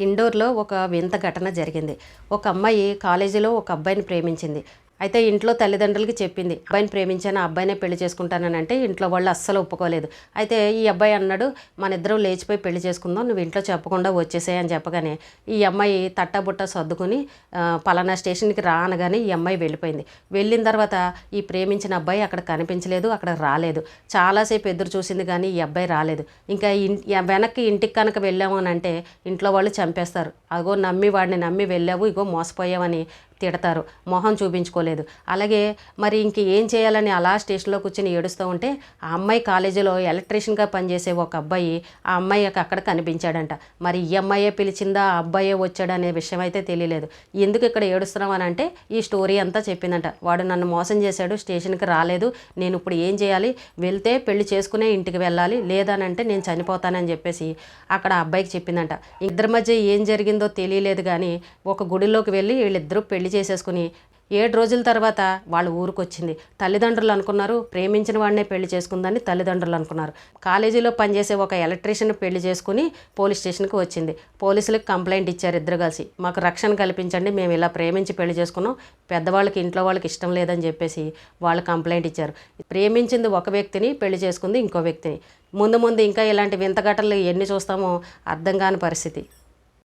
ఇండోర్లో ఒక వింత ఘటన జరిగింది. ఒక అమ్మాయి కాలేజీలో ఒక అబ్బాయిని ప్రేమించింది. అయితే ఇంట్లో తల్లిదండ్రులకి చెప్పింది అబ్బాయిని ప్రేమించాను ఆ అబ్బాయినే పెళ్ళి చేసుకుంటానని అంటే ఇంట్లో వాళ్ళు అస్సలు ఒప్పుకోలేదు. అయితే ఈ అబ్బాయి అన్నాడు మన ఇద్దరం లేచిపోయి పెళ్ళి చేసుకుందాం నువ్వు ఇంట్లో చెప్పకుండా వచ్చేసాయి అని చెప్పగానే ఈ అమ్మాయి తట్టబుట్ట సర్దుకుని పలానా స్టేషన్కి రా అనగానే ఈ అమ్మాయి వెళ్ళిపోయింది. వెళ్ళిన తర్వాత ఈ ప్రేమించిన అబ్బాయి అక్కడ కనిపించలేదు అక్కడ రాలేదు. చాలాసేపు ఎదురు చూసింది కానీ ఈ అబ్బాయి రాలేదు. ఇంకా ఇన్- వెనక్కి ఇంటికి కనుక వెళ్ళాము అని అంటే ఇంట్లో వాళ్ళు చంపేస్తారు. అగో నమ్మి వాడిని నమ్మి వెళ్ళావు ఇగో మోసపోయావని తిడతారు. మొహం చూపించుకోలేదు. అలాగే మరి ఇంక ఏం చేయాలని అలా స్టేషన్లో కూర్చొని ఏడుస్తూ ఉంటే ఆ అమ్మాయి కాలేజీలో ఎలక్ట్రీషియన్గా పనిచేసే ఒక అబ్బాయి ఆ అమ్మాయి అక్కడ కనిపించాడంట. మరి ఈ అమ్మాయే పిలిచిందా? ఆ అబ్బాయే వచ్చాడనే విషయం అయితే తెలియలేదు. ఎందుకు ఇక్కడ ఏడుస్తున్నాం అని అంటే ఈ స్టోరీ అంతా చెప్పిందంట. వాడు నన్ను మోసం చేశాడు స్టేషన్కి రాలేదు. నేను ఇప్పుడు ఏం చేయాలి? వెళ్తే పెళ్ళి చేసుకునే ఇంటికి వెళ్ళాలి. లేదనంటే నేను చనిపోతానని చెప్పేసి అక్కడ ఆ అబ్బాయికి చెప్పిందంట. ఇద్దరి మధ్య ఏం జరిగిందో తెలియలేదు కానీ ఒక గుడిలోకి వెళ్ళి వీళ్ళిద్దరూ పెళ్ళి చేసేసుకుని ఏడు రోజుల తర్వాత వాళ్ళ ఊరికి వచ్చింది తల్లిదండ్రులు అనుకున్నారు ప్రేమించిన వాడినే పెళ్ళి చేసుకుందని తల్లిదండ్రులు అనుకున్నారు. కాలేజీలో పనిచేసే ఒక ఎలక్ట్రీషియన్ పెళ్ళి చేసుకుని పోలీస్ స్టేషన్కి వచ్చింది. పోలీసులకు కంప్లైంట్ ఇచ్చారు ఇద్దరు కలిసి. మాకు రక్షణ కల్పించండి మేము ఇలా ప్రేమించి పెళ్ళి చేసుకున్నాం. పెద్దవాళ్ళకి ఇంట్లో వాళ్ళకి ఇష్టం లేదని చెప్పేసి వాళ్ళు కంప్లైంట్ ఇచ్చారు. ప్రేమించింది ఒక వ్యక్తిని పెళ్ళి చేసుకుంది ఇంకో వ్యక్తిని. ముందు ముందు ఇంకా ఇలాంటి వింత ఘటనలు ఎన్ని చూస్తామో అర్థం కాని పరిస్థితి.